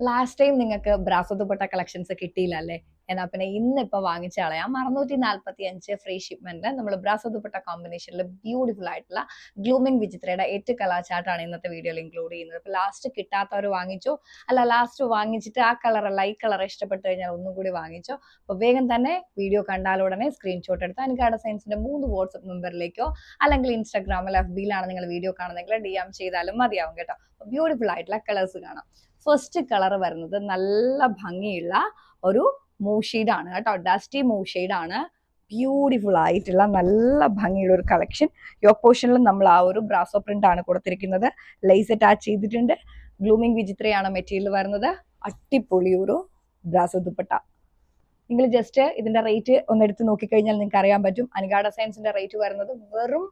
Last time നിങ്ങൾക്ക് brasso dupatta collections കിട്ടിയില്ല അല്ലേ എന്നാ പിന്നെ ഇന്ന് ഇപ്പൊ വാങ്ങിച്ച കളയാം അറുന്നൂറ്റി നാല്പത്തി അഞ്ച് ഫ്രീ ഷിപ്മെന്റ് നമ്മൾ ബ്രാസോ ദുപ്പട്ട കോമ്പിനേഷനിൽ ബ്യൂട്ടിഫുൾ ആയിട്ടുള്ള ഗ്ലൂമിംഗ് വിചിത്രയുടെ എട്ട് കളർ ചാർട്ടാണ് ഇന്നത്തെ വീഡിയോയിൽ ഇൻക്ലൂഡ് ചെയ്യുന്നത്. ഇപ്പൊ ലാസ്റ്റ് കിട്ടാത്തവർ വാങ്ങിച്ചു. അല്ല ലാസ്റ്റ് വാങ്ങിച്ചിട്ട് ആ കളർ ഈ കളർ ഇഷ്ടപ്പെട്ടു കഴിഞ്ഞാൽ ഒന്നും കൂടി വാങ്ങിച്ചു. അപ്പൊ വേഗം തന്നെ വീഡിയോ കണ്ടാലുടനെ സ്ക്രീൻഷോട്ട് എടുത്ത് അനുകാട സയൻസിന്റെ മൂന്ന് വാട്സ്ആപ്പ് നമ്പറിലേക്കോ അല്ലെങ്കിൽ ഇൻസ്റ്റാഗ്രാമിൽ എഫ് ബിയിലാണ് നിങ്ങൾ വീഡിയോ കാണുന്നെങ്കിൽ ഡി എം ചെയ്താലും മതിയാവും കേട്ടോ. ബ്യൂട്ടിഫുൾ ആയിട്ടുള്ള കളേഴ്സ് കാണാം. ഫസ്റ്റ് കളർ വരുന്നത് നല്ല ഭംഗിയുള്ള ഒരു മൂഷീഡാണ് കേട്ടോ ഡസ്റ്റി ആണ്. ബ്യൂട്ടിഫുൾ ആയിട്ടുള്ള നല്ല ഭംഗിയുള്ള ഒരു കളക്ഷൻ യോക്ക് പോർഷനിൽ നമ്മൾ ആ ഒരു ബ്രാസോ പ്രിന്റ് ആണ് കൊടുത്തിരിക്കുന്നത്. ലൈസ് അറ്റാച്ച് ചെയ്തിട്ടുണ്ട്. ഗ്ലൂമിംഗ് വിചിത്രയാണ് മെറ്റീരിയൽ വരുന്നത്. അട്ടിപ്പൊളി ഒരു ബ്രാസോ ദുപ്പട്ട. നിങ്ങൾ ജസ്റ്റ് ഇതിന്റെ റേറ്റ് ഒന്ന് എടുത്ത് നോക്കിക്കഴിഞ്ഞാൽ നിങ്ങൾക്ക് അറിയാൻ പറ്റും അനുഗാഡ സയൻസിന്റെ റേറ്റ് വരുന്നത് വെറും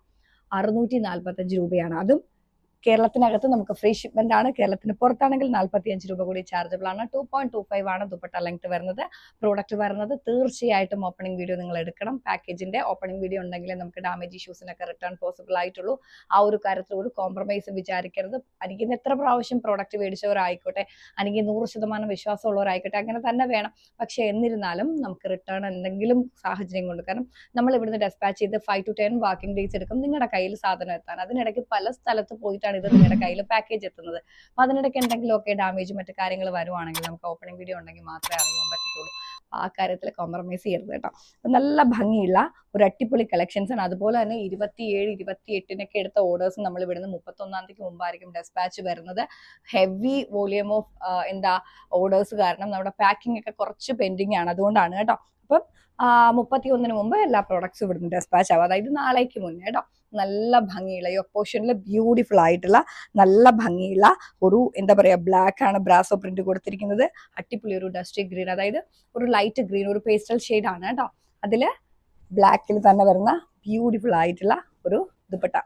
അറുന്നൂറ്റി നാൽപ്പത്തഞ്ച് രൂപയാണ്. അതും കേരളത്തിനകത്ത് നമുക്ക് ഫ്രീ ഷിപ്മെന്റ് ആണ്. കേരളത്തിന് പുറത്താണെങ്കിൽ നാൽപ്പത്തി അഞ്ച് രൂപ കൂടി ചാർജബിൾ ആണ്. ടു പോയിന്റ് ടു ഫൈവ് ആണ് ദുപ്പട്ട ലെങ്ത് വരുന്നത്. പ്രോഡക്റ്റ് വരുന്നത് തീർച്ചയായിട്ടും ഓപ്പണിംഗ് വീഡിയോ നിങ്ങൾ എടുക്കണം. പാക്കേജിന്റെ ഓപ്പണിംഗ് വീഡിയോ ഉണ്ടെങ്കിലേ നമുക്ക് ഡാമേജ് ഇഷ്യൂസിനൊക്കെ റിട്ടേൺ പോസിബിൾ ആയിട്ടുള്ളൂ. ആ ഒരു കാര്യത്തിൽ ഒരു കോംപ്രമൈസ് വിചാരിക്കരുത്. അനിക്കുന്ന എത്ര പ്രാവശ്യം പ്രോഡക്റ്റ് മേടിച്ചവരായിക്കോട്ടെ അല്ലെങ്കിൽ നൂറ് ശതമാനം വിശ്വാസമുള്ളവരായിക്കോട്ടെ അങ്ങനെ തന്നെ വേണം. പക്ഷെ എന്നിരുന്നാലും നമുക്ക് റിട്ടേൺ എന്തെങ്കിലും സാഹചര്യം കൊണ്ട് കാരണം നമ്മൾ ഇവിടുന്ന് ഡെസ്പാച്ച് ചെയ്ത് five to ten working days എടുക്കും. നിങ്ങളുടെ കയ്യിൽ സാധനം എത്താൻ. അതിനിടയ്ക്ക് പല സ്ഥലത്ത് പോയിട്ടാണ് ഇത് നിങ്ങളുടെ കയ്യിൽ പാക്കേജ് എത്തുന്നത്. അപ്പൊ അതിനിടയ്ക്ക് എന്തെങ്കിലും ഒക്കെ ഡാമേജ് മറ്റു കാര്യങ്ങൾ വരുവാണെങ്കിൽ നമുക്ക് ഓപ്പണിംഗ് വീഡിയോ ഉണ്ടെങ്കിൽ മാത്രമേ അറിയാൻ പറ്റത്തുള്ളൂ. ആ കാര്യത്തിൽ കോംപ്രമൈസ് ചെയ്യരുത് കേട്ടോ. നല്ല ഭംഗിയുള്ള ഒരു അടിപൊളി കളക്ഷൻസ് ആണ്. അതുപോലെ തന്നെ ഇരുപത്തിയേഴ് ഇരുപത്തി എട്ടിനൊക്കെ എടുത്ത ഓർഡേഴ്സ് നമ്മൾ ഇവിടുന്ന് മുപ്പത്തൊന്നാം തീയതി മുമ്പായിരിക്കും ഡെസ്പാച്ച് വരുന്നത്. ഹെവി വോളിയം ഓഫ് എന്താ ഓർഡേഴ്സ് കാരണം നമ്മുടെ പാക്കിംഗ് ഒക്കെ കുറച്ച് പെൻഡിങ് ആണ്. അതുകൊണ്ടാണ് കേട്ടോ. അപ്പം മുപ്പത്തി ഒന്നിന് മുമ്പ് എല്ലാ പ്രോഡക്ട്സും ഇവിടുന്ന് ഡെസ്പാച്ച് ആവും. അതായത് നാളേക്ക് മുന്നേ കേട്ടോ. നല്ല ഭംഗിയുള്ള ഈ ഒപ്പോഷനിൽ ബ്യൂട്ടിഫുൾ ആയിട്ടുള്ള നല്ല ഭംഗിയുള്ള ഒരു എന്താ പറയുക ബ്ലാക്ക് ആണ് ബ്രാസോ പ്രിന്റ് കൊടുത്തിരിക്കുന്നത്. അട്ടിപ്പൊളി ഒരു ഡസ്റ്റി ഗ്രീൻ അതായത് ഒരു ലൈറ്റ് ഗ്രീൻ ഒരു പേസ്റ്റൽ ഷെയ്ഡ് ആണ് കേട്ടോ. അതിൽ ബ്ലാക്കിൽ തന്നെ വരുന്ന ബ്യൂട്ടിഫുൾ ആയിട്ടുള്ള ഒരു ദുപ്പട്ട.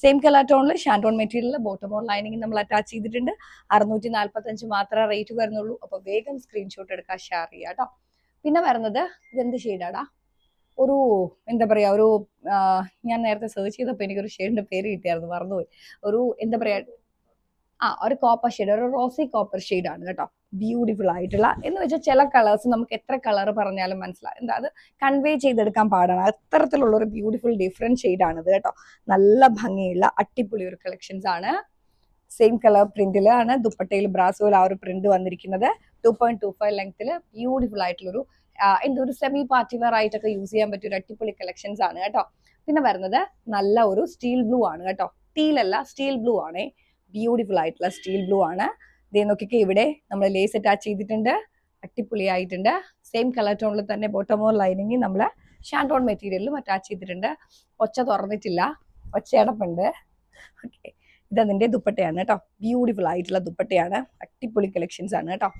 സെയിം കളർ ടോണിൽ ഷാൻഡോൺ മെറ്റീരിയൽ ബോട്ടം ഓൺ ലൈനിങ് നമ്മൾ അറ്റാച്ച് ചെയ്തിട്ടുണ്ട്. അറുന്നൂറ്റി നാൽപ്പത്തഞ്ച് മാത്രമേ റേറ്റ് വരുന്നുള്ളൂ. അപ്പോൾ വേഗം സ്ക്രീൻഷോട്ട് എടുക്കാൻ ഷെയർ ചെയ്യാം കേട്ടോ. പിന്നെ വരുന്നത് ഇതെന്ത് ഷെയ്ഡാടാ. ഒരു എന്താ പറയാ ഒരു ഞാൻ നേരത്തെ സെർച്ച് ചെയ്തപ്പോൾ എനിക്കൊരു ഷെയ്ഡിന്റെ പേര് കിട്ടിയായിരുന്നു മറന്നുപോയി. ഒരു എന്താ പറയാ ആ ഒരു കോപ്പർ ഷെയ്ഡ് ഒരു റോസി കോപ്പർ ആണ് കേട്ടോ. ബ്യൂട്ടിഫുൾ ആയിട്ടുള്ള. എന്ന് വെച്ചാൽ ചില കളേഴ്സ് നമുക്ക് എത്ര കളർ പറഞ്ഞാലും മനസ്സിലാവും എന്താ അത് കൺവേ ചെയ്തെടുക്കാൻ പാടാണ്. അത്തരത്തിലുള്ള ഒരു ബ്യൂട്ടിഫുൾ ഡിഫറെന്റ് ഷെയ്ഡ് ഇത് കേട്ടോ. നല്ല ഭംഗിയുള്ള അടിപൊളി ഒരു കളക്ഷൻസ് ആണ്. സെയിം കളർ പ്രിന്റിലാണ് ദുപ്പട്ടയിൽ ബ്രാസോയിൽ ആ ഒരു പ്രിന്റ് വന്നിരിക്കുന്നത്. ടു പോയിന്റ് ടു ഫൈവ് ലെങ്ത്തിൽ ബ്യൂട്ടിഫുൾ ആയിട്ടുള്ളൊരു ആ, എന്താ ഒരു സെമി പാർട്ടി വെയർ ആയിട്ടൊക്കെ യൂസ് ചെയ്യാൻ പറ്റിയ ഒരു അടിപൊളി കളക്ഷൻസ് ആണ് കേട്ടോ. പിന്നെ വരുന്നത് നല്ല ഒരു സ്റ്റീൽ ബ്ലൂ ആണ് കേട്ടോ. ടീലല്ല സ്റ്റീൽ ബ്ലൂ ആണേ. ബ്യൂട്ടിഫുൾ ആയിട്ടുള്ള സ്റ്റീൽ ബ്ലൂ ആണ്. ഇതേ നോക്കിക്കേ ഇവിടെ നമ്മൾ ലേസ് അറ്റാച്ച് ചെയ്തിട്ടുണ്ട്. അടിപൊളി ആയിട്ടുണ്ട് സെയിം കളർ ടോണിൽ തന്നെ ബോട്ടമോർ ലൈനിങ് നമ്മൾ ഷാൻഡോൺ മെറ്റീരിയലിലും അറ്റാച്ച് ചെയ്തിട്ടുണ്ട്. ഒച്ച തുറന്നിട്ടില്ല. ഒച്ചയടപ്പുണ്ട് ഓക്കെ ഇതതിന്റെ ദുപ്പട്ടയാണ് കേട്ടോ. ബ്യൂട്ടിഫുൾ ആയിട്ടുള്ള ദുപ്പട്ടയാണ്. അടിപൊളി കളക്ഷൻസ് ആണ് കേട്ടോ.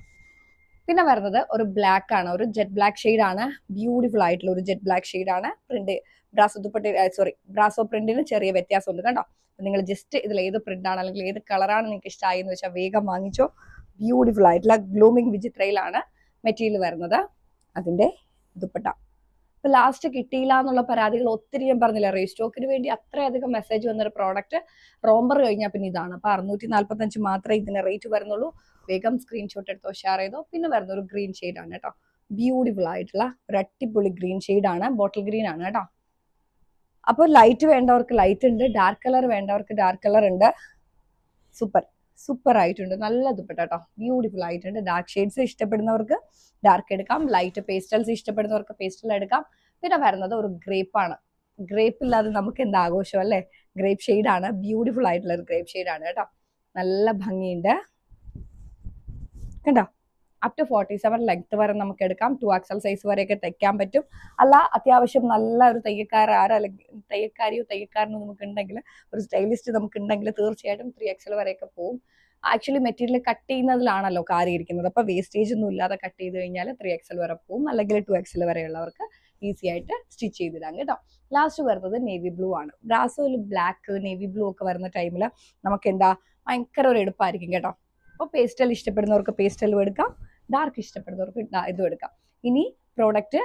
പിന്നെ വരുന്നത് ഒരു ബ്ലാക്ക് ആണ്. ഒരു ജെറ്റ് ബ്ലാക്ക് ഷെയ്ഡ് ആണ്. ബ്യൂട്ടിഫുൾ ആയിട്ടുള്ള ഒരു ജെറ്റ് ബ്ലാക്ക് ഷെയ്ഡ് ആണ്. പ്രിന്റ് ബ്രാസോ ദുപ്പട്ട സോറി ബ്രാസോ പ്രിന്റിന് ചെറിയ വ്യത്യാസമുണ്ട് കേട്ടോ. നിങ്ങൾ ജസ്റ്റ് ഇതിൽ ഏത് പ്രിന്റ് ആണ് അല്ലെങ്കിൽ ഏത് കളറാണ് നിങ്ങൾക്ക് ഇഷ്ടമായി എന്ന് വെച്ചാൽ വേഗം വാങ്ങിച്ചോ. ബ്യൂട്ടിഫുൾ ആയിട്ടുള്ള ഗ്ലൂമിംഗ് വിചിത്രയിലാണ് മെറ്റീരിയൽ വരുന്നത്. അതിന്റെ ദുപ്പട്ട. ഇപ്പൊ ലാസ്റ്റ് കിട്ടിയില്ല എന്നുള്ള പരാതികൾ ഒത്തിരി ഞാൻ പറഞ്ഞില്ല റീസ്റ്റോക്കിന് വേണ്ടി അത്രയധികം മെസ്സേജ് വന്നൊരു പ്രോഡക്റ്റ് റോംബർ കഴിഞ്ഞാൽ പിന്നെ ഇതാണ്. അപ്പൊ അറുന്നൂറ്റി നാല്പത്തഞ്ച് മാത്രമേ ഇതിന് റേറ്റ് വരുന്നുള്ളൂ. വേഗം സ്ക്രീൻഷോട്ട് എടുത്തോ ഷെയർ ചെയ്തോ പിന്നെ വരുന്ന ഒരു ഗ്രീൻ ആണ് കേട്ടോ. ബ്യൂട്ടിഫുൾ ആയിട്ടുള്ള ഒരു അടിപൊളി ഗ്രീൻ ആണ് ബോട്ടിൽ ഗ്രീൻ ആണ് കേട്ടോ. അപ്പോൾ ലൈറ്റ് വേണ്ടവർക്ക് ലൈറ്റ് ഉണ്ട് ഡാർക്ക് കളർ വേണ്ടവർക്ക് ഡാർക്ക് കളർ ഉണ്ട്. സൂപ്പർ സൂപ്പർ ആയിട്ടുണ്ട് നല്ല ദുപ്പട്ട കേട്ടോ ബ്യൂട്ടിഫുൾ ആയിട്ടുണ്ട്. ഡാർക്ക് ഷെയ്ഡ്സ് ഇഷ്ടപ്പെടുന്നവർക്ക് ഡാർക്ക് എടുക്കാം. ലൈറ്റ് പേസ്റ്റൽസ് ഇഷ്ടപ്പെടുന്നവർക്ക് പേസ്റ്റൽ എടുക്കാം. പിന്നെ വരുന്നത് ഒരു ഗ്രേപ്പ് ആണ്. ഗ്രേപ്പ് ഇല്ലാതെ നമുക്ക് എന്താ ആഘോഷം അല്ലേ? ഗ്രേപ്പ് ആണ്. ബ്യൂട്ടിഫുൾ ആയിട്ടുള്ള ഒരു ഗ്രേപ്പ് ആണ് കേട്ടോ. നല്ല ഭംഗിയുണ്ട്. കണ്ടോ? Up to forty seven length വരെ നമുക്ക് എടുക്കാം. ടു ആക്സൽ സൈസ് വരെയൊക്കെ തയ്ക്കാൻ പറ്റും. അല്ല അത്യാവശ്യം നല്ല ഒരു തയ്യക്കാർ ആരല്ലെങ്കിൽ തയ്യക്കാരിയോ തയ്യക്കാരനോ നമുക്ക് ഉണ്ടെങ്കിൽ ഒരു സ്റ്റൈലിസ്റ്റ് നമുക്ക് ഉണ്ടെങ്കിൽ തീർച്ചയായിട്ടും ത്രീ എക്സൽ വരെയൊക്കെ പോകും ആക്ച്വലി മെറ്റീരിയൽ കട്ട് ചെയ്യുന്നതിലാണല്ലോ കാര്യം ഇരിക്കുന്നത്. അപ്പോൾ വേസ്റ്റേജ് ഒന്നും ഇല്ലാതെ കട്ട് ചെയ്ത് കഴിഞ്ഞാൽ ത്രീ എക്സൽ വരെ പോകും അല്ലെങ്കിൽ ടു എക്സൽ വരെയുള്ളവർക്ക് ഈസി ആയിട്ട് സ്റ്റിച്ച് ചെയ്തിടാം കേട്ടോ. ലാസ്റ്റ് വരുന്നത് നേവി ബ്ലൂ ആണ്. ബ്രാസോയിൽ ബ്ലാക്ക് നേവി ബ്ലൂ ഒക്കെ വരുന്ന ടൈമിൽ നമുക്ക് എന്താ ഭയങ്കര ഒരു എടുപ്പായിരിക്കും കേട്ടോ. അപ്പോൾ പേസ്റ്റൽ ഇഷ്ടപ്പെടുന്നവർക്ക് പേസ്റ്റലും എടുക്കാം. ഡാർക്ക് ഇഷ്ടപ്പെടുന്നവർക്ക് ഇതും എടുക്കാം. ഇനി പ്രോഡക്റ്റ്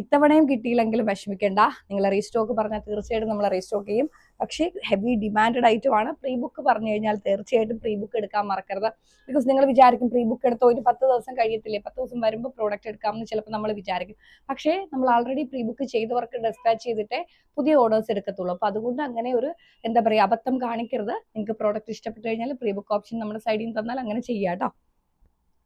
ഇത്തവണയും കിട്ടിയില്ലെങ്കിലും വിഷമിക്കേണ്ട. നിങ്ങൾ റീസ്റ്റോക്ക് പറഞ്ഞാൽ തീർച്ചയായിട്ടും നമ്മൾ റീസ്റ്റോക്ക് ചെയ്യും. പക്ഷേ ഹെവി ഡിമാൻഡഡ് ഐറ്റമാണ് പ്രീ ബുക്ക് പറഞ്ഞു കഴിഞ്ഞാൽ തീർച്ചയായിട്ടും പ്രീ ബുക്ക് എടുക്കാൻ മറക്കരുത്. ബിക്കോസ് നിങ്ങൾ വിചാരിക്കും പ്രീ ബുക്ക് എടുത്തോ ഒരു പത്ത് ദിവസം കഴിയത്തില്ലേ പത്ത് ദിവസം വരുമ്പോൾ പ്രോഡക്റ്റ് എടുക്കാമെന്ന് ചിലപ്പോൾ നമ്മൾ വിചാരിക്കും. പക്ഷേ നമ്മൾ ആൾറെഡി പ്രീ ബുക്ക് ചെയ്തവർക്ക് ഡെസ്പാച്ച് ചെയ്തിട്ടേ പുതിയ ഓർഡേഴ്സ് എടുക്കത്തുള്ളൂ. അപ്പോൾ അതുകൊണ്ട് അങ്ങനെ ഒരു എന്താ പറയുക അബദ്ധം കാണിക്കരുത്. നിങ്ങൾക്ക് പ്രോഡക്റ്റ് ഇഷ്ടപ്പെട്ടു കഴിഞ്ഞാൽ പ്രീ ബുക്ക് ഓപ്ഷൻ നമ്മുടെ സൈഡിൽ നിന്ന് തന്നാൽ അങ്ങനെ ചെയ്യാം കേട്ടോ.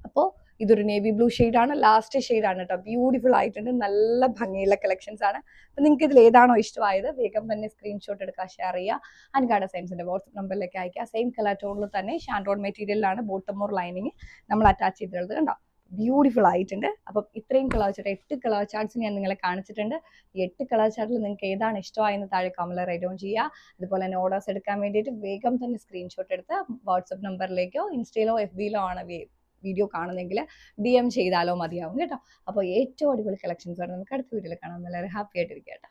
അപ്പോൾ ഇതൊരു നേവി ബ്ലൂ ആണ്. ലാസ്റ്റ് ആണ് കേട്ടോ ബ്യൂട്ടിഫുൾ ആയിട്ടുണ്ട്. നല്ല ഭംഗിയുള്ള കളക്ഷൻസ് ആണ്. അപ്പം നിങ്ങൾക്ക് ഇതിൽ ഏതാണോ ഇഷ്ടമായത് വേഗം തന്നെ സ്ക്രീൻഷോട്ട് എടുക്കുക ഷെയർ ചെയ്യുക. അൻകാട സയൻസിന്റെ വാട്സപ്പ് നമ്പറിലേക്ക് അയക്കുക സെയിം കളർ ടോണിൽ തന്നെ ഷാൻഡോൺ മെറ്റീരിയലിലാണ് ബോട്ടമോർ ലൈനിങ് നമ്മൾ അറ്റാച്ച് ചെയ്തിട്ടുള്ളത് കണ്ടോ? ബ്യൂട്ടിഫുൾ ആയിട്ടുണ്ട്. അപ്പം ഇത്രയും കളർ ചാർട്ട് എട്ട് കളർ ചാർട്ട്സ് ഞാൻ നിങ്ങളെ കാണിച്ചിട്ടുണ്ട്. ഈ എട്ട് കളർ ചാർട്ടിൽ നിങ്ങൾക്ക് ഏതാണ് ഇഷ്ടമായെന്ന് താഴെ കമല റൈറ്റ് ഓൺ ചെയ്യുക. അതുപോലെ തന്നെ ഓർഡേഴ്സ് എടുക്കാൻ വേണ്ടിയിട്ട് വേഗം തന്നെ സ്ക്രീൻഷോട്ട് എടുത്ത് വാട്സപ്പ് നമ്പറിലേക്കോ ഇൻസ്റ്റയിലോ എഫ് ബിയിലോ ആണ് വീഡിയോ കാണുന്നെങ്കിൽ ഡി എം ചെയ്താലോ മതിയാവും കേട്ടോ. അപ്പോൾ ഏറ്റവും അടിപൊളി കളക്ഷൻസ് ആണ്. നമുക്ക് അടുത്ത വീഡിയോയിൽ കാണാം. എല്ലാവരും ഹാപ്പി ആയിട്ടിരിക്കുക കേട്ടോ.